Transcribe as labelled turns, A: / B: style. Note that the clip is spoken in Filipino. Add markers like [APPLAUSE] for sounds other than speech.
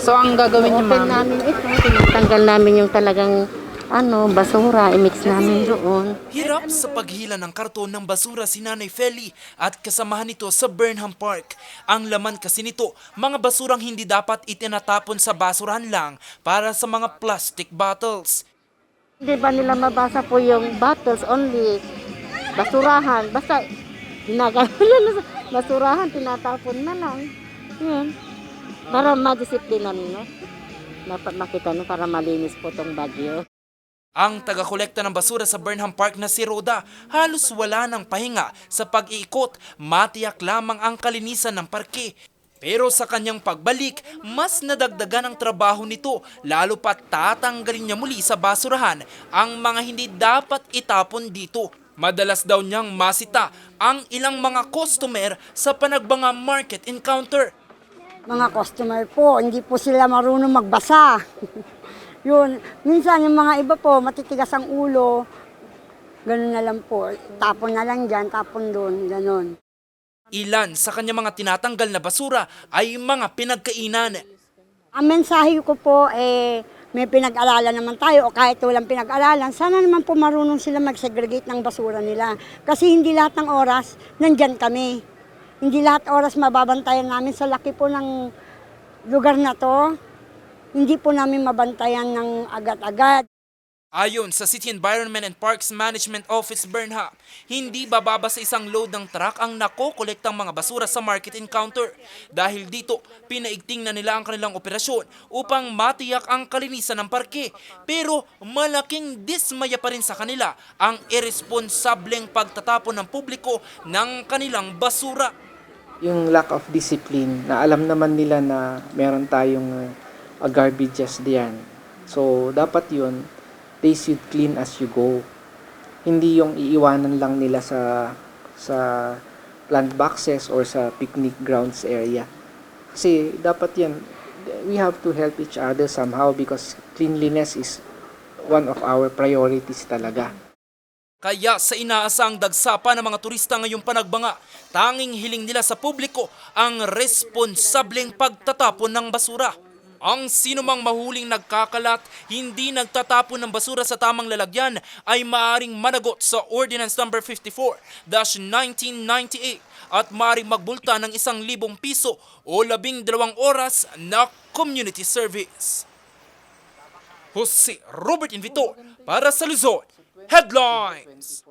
A: So ang gagawin niyo
B: Open
A: ma'am,
B: namin ito, tinatanggal namin yung talagang ano, basura, i-mix namin doon.
C: Hirap sa paghila ng karton ng basura si Nanay Feli at kasamahan nito sa Burnham Park. Ang laman kasi nito, mga basurang hindi dapat itinatapon sa basurahan lang para sa mga plastic bottles.
B: Hindi ba nila mabasa po yung bottles only, basurahan, basta ginagano na sa basurahan, tinatapon na lang. Yun. Para madisiplina nyo. Dapat makita nyo para malinis po tong bagyo.
C: Ang taga-kolekta ng basura sa Burnham Park na si Rhoda halos wala ng pahinga sa pag-iikot, matiyak lamang ang kalinisan ng parke. Pero sa kanyang pagbalik, mas nadagdagan ang trabaho nito lalo pa tatanggalin niya muli sa basurahan ang mga hindi dapat itapon dito. Madalas daw niyang masita ang ilang mga customer sa panagbanga market encounter.
D: Mga customer po, hindi po sila marunong magbasa. [LAUGHS] Yun, minsan yung mga iba po, matitigas ang ulo, ganun na lang po. Tapon na lang dyan, tapon doon, ganun.
C: Ilan sa kanyang mga tinatanggal na basura ay mga pinagkainan.
D: Ang mensahe ko po, eh, may pinag-aralan naman tayo o kahit walang pinag-aralan, sana naman po marunong sila mag-segregate ng basura nila. Kasi hindi lahat ng oras, nandyan kami. Hindi lahat oras mababantayan namin sa laki po ng lugar na to. Hindi po namin mabantayan ng agad-agad.
C: Ayon sa City Environment and Parks Management Office Burnham, hindi bababa sa isang load ng truck ang nakokolektang mga basura sa market encounter. Dahil dito, pinaigting na nila ang kanilang operasyon upang matiyak ang kalinisan ng parke. Pero malaking dismaya pa rin sa kanila ang irresponsableng pagtatapon ng publiko ng kanilang basura.
E: Yung lack of discipline na alam naman nila na meron tayong uh, garbages diyan. So, dapat yun, they should clean as you go. Hindi yung iiwanan lang nila sa sa plant boxes or sa picnic grounds area. Kasi dapat yan, we have to help each other somehow because cleanliness is one of our priorities talaga.
C: Kaya sa inaasang dagsapa ng mga turista ngayong panagbanga, tanging hiling nila sa publiko ang responsableng pagtatapon ng basura. Ang sinumang mahuling nagkakalat, hindi nagtatapon ng basura sa tamang lalagyan ay maaring managot sa Ordinance No. 54-1998 at maaring magbulta ng isang libong piso o labing dalawang oras na community service. Jose Robert Invitor para sa Luzon. Headlines!